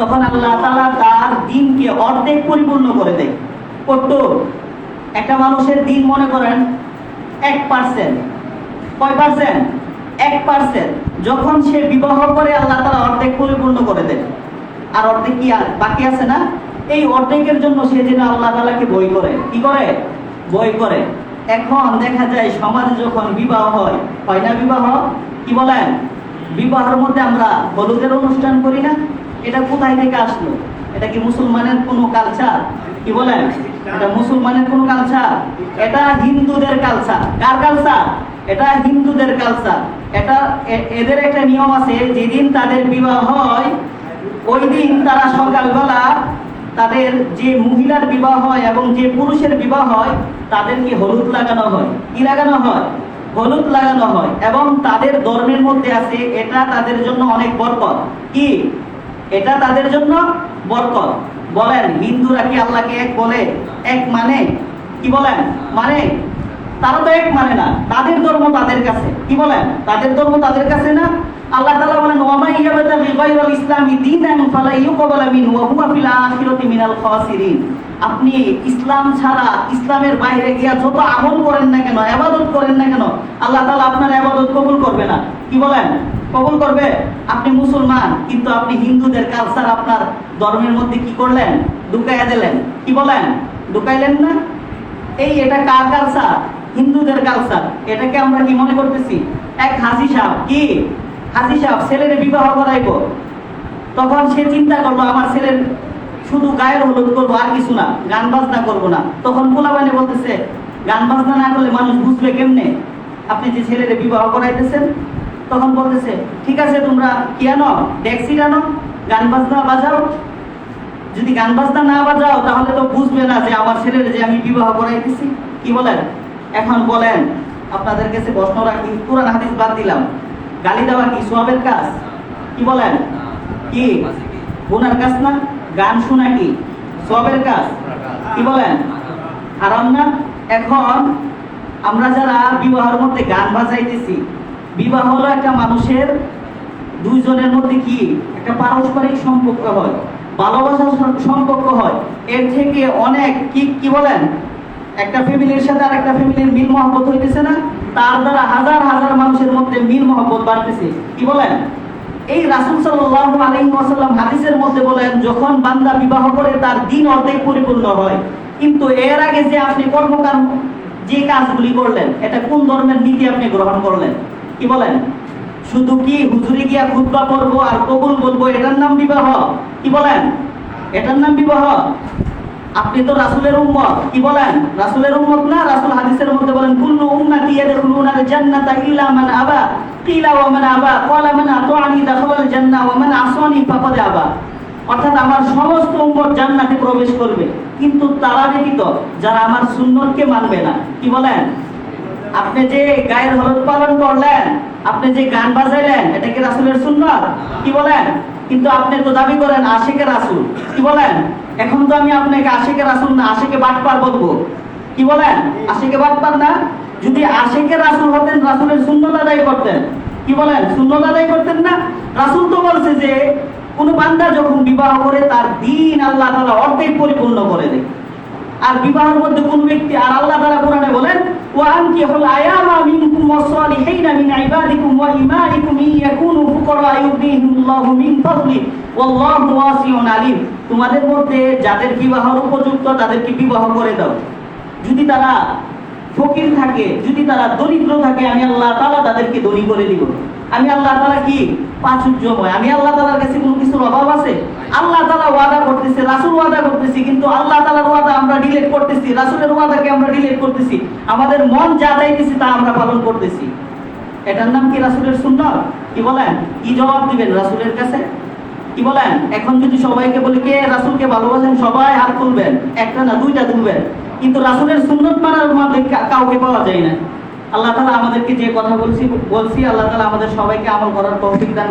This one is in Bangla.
তখন আল্লাহ তালা তার দিনকে অর্ধেক পরিপূর্ণ করে দেয়। কত একটা মানুষের দিন মনে করেন এক পার্সেন্ট কয় পার্সেন্ট এক পার্সেন্ট যখন সে বিবাহ করে, আল্লাহ তালা অর্ধেক পরিপূর্ণ করে দেয়। আর অর্ধেক কি আর বাকি আছে না? এই অর্ধেকের জন্য সে যেন আল্লাহ তালাকে বই করে। কি করে? বই করে। এখন দেখা যায়, সমাজে যখন বিবাহ হয় হয় না বিবাহ? কি বলেন? বিবাহের মধ্যে আমরা হলুদের অনুষ্ঠান করি না? এটা কোথায় থেকে আসলো? এটা কি মুসলমানের কোনো কালচার কি বলেন? এটা মুসলমানের কোনো কালচার এটা হিন্দুদের কালচার কার কালচার এটা হিন্দুদের কালচার এটা এদের একটা নিয়ম আছে, যেদিন তাদের বিবাহ হয়, ওই দিন তারা সকালবেলা তাদের যে মহিলার বিবাহ হয় এবং যে পুরুষের বিবাহ হয় তাদের তাদেরকে হলুদ লাগানো হয়। কি লাগানো হয়? হলুদ লাগানো হয়। এবং তাদের ধর্মের মধ্যে আছে, এটা তাদের জন্য অনেক বরকত। কি? এটা তাদের জন্য বরকত। বলেন, হিন্দুরা কি আল্লাহকে এক বলে? এক মানে? কি বলেন? মানে? তারা তো এক মানে না। তাদের ধর্ম তাদের কাছে। কি বলেন? তাদের ধর্ম তাদের কাছে না? আল্লাহ তাআলা বলেন ওয়ামা ইয়াবতাগি গায়রাল ইসলামি দীনান ফালা ইউকবালা মিনহু ওয়া হুয়া ফিল আখিরাতি মিনাল খাসিরিন। আপনি ইসলাম ছাড়া ইসলামের বাইরে গিয়া যত আমল করেন না কেন ইবাদত করেন না কেন, আল্লাহ তাআলা আপনার ইবাদত কবুল করবে না। কি বলেন? কবুল করবে? আপনি মুসলমান, কিন্তু আপনি হিন্দুদের কালচার আপনার ধর্মের মধ্যে কি করলেন? ঢুকাইয়া দিলেন। কি বলেন? ঢুকাইলেন না? এই এটা কার কালচার হিন্দুদের কালচার এটাকে আমরা কি মনে করতেছি? এক হাসি সাহেব। কি? হাসি সাহেব, ছেলের বিবাহ করাইব। তখন সে চিন্তা করল, আমার ছেলের শুধু গায়ের হলুদ করব, আর কিছু না, গান বাজনা করব না। তখন পোলাবানে বলতেছে, গান বাজনা না করলে মানুষ বুঝবে কেমনে? আপনি যে ছেলের বিবাহ করাইতেছেন তখন বলতেছে, ঠিক আছে তোমরা কি আনো ট্যাক্সি আনো গান বাজনা বাজাও। যদি গান বাজনা না বাজাও, তাহলে তো বুঝবে না যে আমার ছেলের যে আমি বিবাহ করাইতেছি। কি বলেন? এখন বলেন, আপনাদের কাছে প্রশ্ন রাখি, কোরআন হাদিস বাদ দিলাম। গালি দেওয়া কি সোয়াবের কাজ? কি বলেন? কি? গুনার কাজ না? গান শোনা কি? সোয়াবের কাজ? কি বলেন? হারাম না? এখন আমরা যারা বিবাহের মধ্যে গান বাজাইতেছি বিবাহ হলো একটা মানুষের দুইজনের মধ্যে কি? একটা পারস্পরিক সম্পর্ক হয়। ভালোবাসার সম্পর্ক হয়। এর থেকে অনেক কি কি বলেন? একটা ফ্যামিলির সাথে আর একটা ফ্যামিলির মিল মহব্বত হইতেছে না? তার দ্বারা হাজার হাজার মানুষের মধ্যে মিল মহব্বত বাড়তেছে। কি বলেন? এই রাসূল সাল্লাল্লাহু আলাইহি ওয়াসাল্লাম হাদিসের মধ্যে বলেন, যখন বান্দা বিবাহ করে, তার দিন অর্ধেক পরিপূর্ণ হয়। কিন্তু এর আগে যে আপনি কর্মকাণ্ড যে কাজগুলি করলেন, এটা কোন ধর্মের নীতি আপনি গ্রহণ করলেন? কি বলেন? শুধু কি হুজুরে গিয়া খুতবা পড়ব আর কবুল বলব, এটার নাম বিবাহ? কি বলেন? এটার নাম বিবাহ? আপনি তো রাসূলের উম্মত, কি বলেন? রাসূলের উম্মত না, রাসূল হাদিসের মধ্যে বলেন, কুল্লু উম্মতি ইয়াদখুলুনা জান্নাতা ইল্লা মান আবা। কিলা, ওয়া মান আবা? ক্বালা, মান আতাআনি দাখালাল জান্নাহ ওয়া মান আসানি ফাকাদ আবা। অর্থাৎ আমার সমস্ত উম্মত জান্নাতে প্রবেশ করবে, কিন্তু তারা ব্যতীত যারা আমার সুন্নতকে মানবে না। কি বলেন? আপনি যে গায়ের হলুদ পালন করলেন, আপনি যে গান বাজাইলেন, এটা কি রাসুলের সুন্নত? কি বলেন? কিন্তু আপনি তো দাবি করেন আশিকে রাসুল। কি বলেন? এখন তো আমি আপনাকে আশিকে রাসুল না, আশিকে বাটপার বলব। কি বলেন? আশিকে বাটপার না? যদি আশিকে রাসুল হতেন, রাসুলের সুন্নত আদায় করতেন। কি বলেন? সুন্নত আদায় করতেন না? রাসুল তো বলছে যে, কোন বান্দা যখন বিবাহ করে, তার দিন আল্লাহ তাআলা অর্ধেক পরিপূর্ণ করে দেয়। আর বিবাহের মধ্যে কোন ব্যক্তি, আর আল্লাহ তাআলা কোরআনে বলেন আনকিহুল আয়ামা মিনকুম ওয়াস-সালিহিনা মিন ইবাদিকুম ওয়া ইমানিকুম ইন ইয়াকুনু ফুকারা ইউগনিহিমুল্লাহু মিন ফাদলি। ওয়াল্লাহু ওয়াসিউন আলিম। তোমাদের মধ্যে যাদের বিবাহের উপযুক্ত, তাদেরকে বিবাহ করে দাও। যদি তারা ফকির থাকে, যদি তারা দরিদ্র থাকে, আমি আল্লাহ তাআলা তাদেরকে ধনী করে দিব। আমি আল্লাহ তালা কি? প্রাচুর্যময়। আমি আল্লাহ তালার কাছে কোনো কিছুর অভাব আছে? আল্লাহ তালা ওয়াদা করতেছে, রাসুল ওয়াদা করতেছি, কিন্তু আল্লাহ তালার ওয়াদা আমরা ডিলেট করতেছি, রাসূলের ওয়াদাকে আমরা ডিলিট করতেছি। আমাদের মন যা চাইতেছি তা আমরা পালন করতেছি। এটার নাম কি রাসূলের সুন্নাত? কি বলেন? কি জবাব দিবেন রাসূলের কাছে? কি বলেন? এখন যদি সবাইকে বলি, কে রাসূলকে ভালোবাসেন? সবাই হাত তুলবেন, একটা না দুইটা তুলবেন। কিন্তু রাসূলের সুন্নত মানার মধ্যে কাউকে পাওয়া যায় না। আল্লাহ তালা আমাদেরকে যে কথা বলছি বলছি, আল্লাহ তালা আমাদের সবাইকে আমল করার তৌফিক দান।